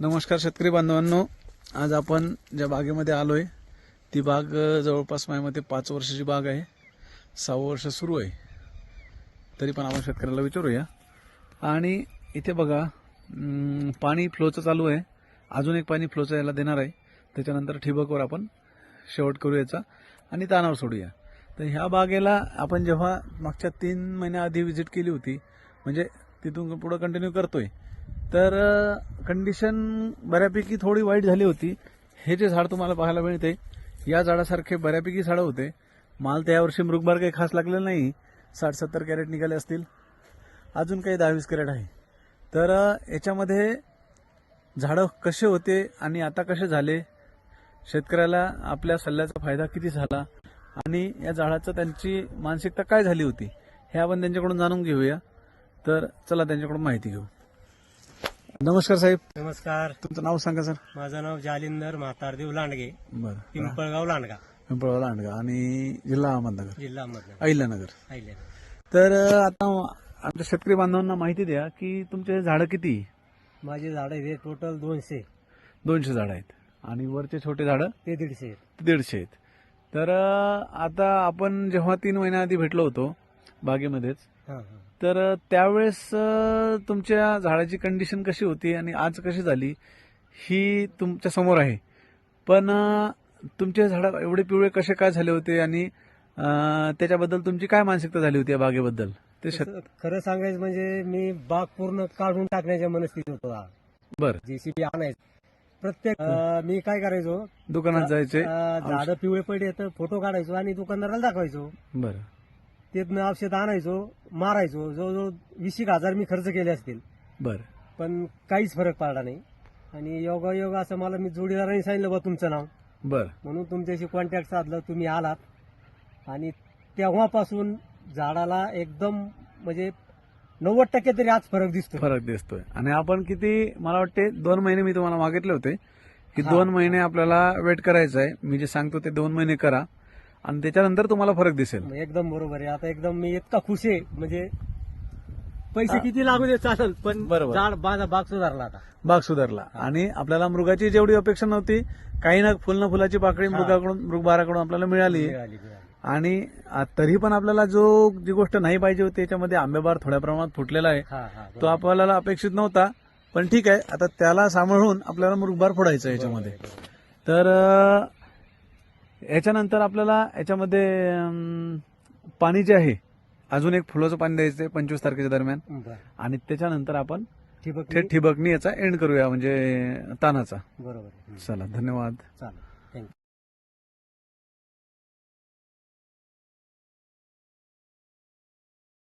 नमस्कार शेतकरी बांधवांनो. आज आपण ज्या बागेमध्ये आलोय ती बाग जवळपास माझ्यामध्ये पाच वर्षाची बाग आहे. सहावं वर्ष सुरू आहे. तरी पण आपण शेतकऱ्याला विचारूया. आणि इथे बघा पाणी फ्लोचं चालू आहे. अजून एक पाणी फ्लोचं याला देणार आहे. त्याच्यानंतर ठिबकवर आपण शेवट करू याचा. आणि तानावर सोडूया. तर ह्या बागेला आपण जेव्हा मागच्या तीन महिन्याआधी व्हिजिट केली होती म्हणजे तिथून पुढं कंटिन्यू करतोय तर कंडिशन बऱ्यापैकी थोडी वाईट झाली होती. हे जे झाड तुम्हाला पाहायला मिळते या झाडासारखे बऱ्यापैकी झाडं होते. माल तर यावर्षी मृगबार काही खास लागलेला नाही. साठ सत्तर कॅरेट निघाले असतील. अजून काही दहावीस कॅरेट आहे. तर याच्यामध्ये झाडं कसे होते आणि आता कसे झाले शेतकऱ्याला आपल्या सल्ल्याचा फायदा किती झाला आणि या झाडाचं त्यांची मानसिकता काय झाली होती हे आपण त्यांच्याकडून जाणून घेऊया. तर चला त्यांच्याकडून माहिती घेऊ. नमस्कार साहेब. नमस्कार. तुमचं नाव सांगा सर. माझं नाव जालिंदर म्हातारदेव लांडगे. बरं. पिंपळगाव लांडगा. पिंपळगाव लांडगा. आणि जिल्हा अहमदनगर. जिल्हा अहमदनगर. अहिल्यानगर. आयल्यानगर तर आता आमच्या शेतकरी बांधवांना माहिती द्या की तुमचे झाडं किती? माझे झाड हे टोटल दोनशे. दोनशे झाडं आहेत. आणि वरचे छोटे झाडं? ते दीडशे आहेत. ते दीडशे आहेत. तर आता आपण जेव्हा तीन महिन्याआधी भेटलो होतो बागेमध्येच हा, हा. तर त्यावेळेस तुमच्या झाडाची कंडिशन कशी होती आणि आज कशी झाली ही तुमच्यासमोर आहे. पण अ, तुमचे झाड एवढे पिवळे कसे काय झाले होते आणि त्याच्याबद्दल तुमची काय मानसिकता झाली होती या बागेबद्दल? ते खरं सांगायचं म्हणजे मी बाग पूर्ण काढून टाकण्याच्या मनस्थितीत होतो. बर. जेसीबी आणायचं. प्रत्येक मी काय करायचो? दुकानात जायचे. झाड पिवळे पडले तर फोटो काढायचो आणि दुकानदाराला दाखवायचो. बर. तिथनं औषध आणायचो मारायचो. जवळजवळ वीस एक हजार मी खर्च केले असतील. बर. पण काहीच फरक पडला नाही. आणि योगा योग असं मला मी जोडीदारांनी सांगितलं बा तुमचं नाव. बर. म्हणून तुमच्याशी कॉन्टॅक्ट साधलं तुम्ही आलात. आणि तेव्हापासून झाडाला एकदम म्हणजे नव्वद टक्के तरी आज फरक दिसतो फरक दिसतोय. आणि आपण किती मला वाटते दोन महिने मी तुम्हाला मागितले होते. की. दोन महिने आपल्याला वेट करायचं आहे मी जे सांगतो ते दोन महिने करा. आणि त्याच्यानंतर तुम्हाला फरक दिसेल. एकदम बरोबर आहे. आता एकदम मी इतका खुश आहे. म्हणजे पैसे. किती लागू दे चालेल पण बरोबर. झाड माझा बाग सुधारला आता. बाग सुधारला. आणि आपल्याला मृगाची जेवढी अपेक्षा नव्हती काही ना फुल ना फुलाची पाकळी हा. मृगाकडून मृगबाराकडून आपल्याला मिळाली. मिळाली, मिळाली. आणि आ, तरी पण आपल्याला जो जी गोष्ट नाही पाहिजे होती त्याच्यामध्ये आंबेबार थोड्या प्रमाणात फुटलेला आहे. हा हा तो आपल्याला अपेक्षित नव्हता पण ठीक आहे. आता त्याला सांभाळून आपल्याला मृगबार फोडायचा आहे याच्यामध्ये. तर अ, याच्यानंतर आपल्याला याच्यामध्ये पाणी जे आहे अजून एक फुलाचं पाणी द्यायचं आहे पंचवीस तारखेच्या दरम्यान. बरं. आणि त्याच्यानंतर आपण ठिबक थेट ठिबकनी याचा एंड करूया म्हणजे तानाचा. बरोबर आहे. चला धन्यवाद. चालेल.